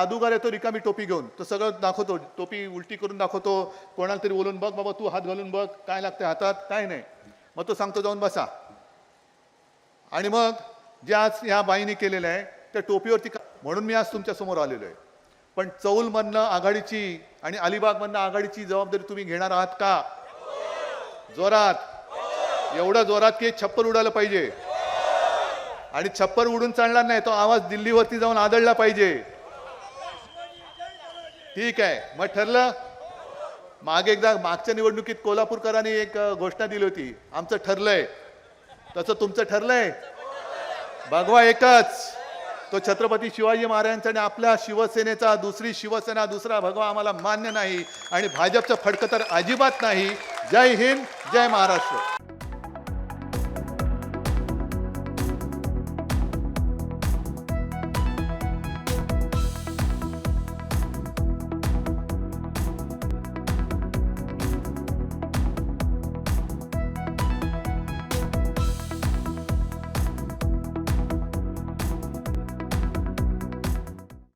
जादूगार येतो रिकामी टोपी घेऊन. तो सगळं दाखवतो. टोपी उलटी करून दाखवतो. कोणाला तरी बोलून बघ बाबा तू हात घालून बघ. काय लागते हातात? काय नाही. मग तो सांगतो जाऊन बसा. आणि मग जे आज ह्या बाईने केलेलं आहे त्या टोपीवरती का- म्हणून मी आज तुमच्यासमोर आलेलो आहे. पण चौलमधनं आघाडीची आणि अलिबागमधनं आघाडीची जबाबदारी तुम्ही घेणार आहात का? जोरात. एवढं जोरात की छप्पर उडालं पाहिजे. आणि छप्पर उडून चालणार नाही तो आवाज दिल्लीवरती जाऊन आदळला पाहिजे. ठीक आहे. मग ठरलं? मागे एकदा मागच्या निवडणुकीत कोल्हापूरकरांनी एक घोषणा दिली होती. आमचं ठरलंय. तसं तुमचं ठरलंय? भगवा एकच. तो छत्रपती शिवाजी महाराजांचा आणि आपल्या शिवसेनेचा दुसरी शिवसेना दुसरा भगवा आम्हाला मान्य नाही. आणि भाजपचं फडकं तर अजिबात नाही. जय हिंद जय महाराष्ट्र.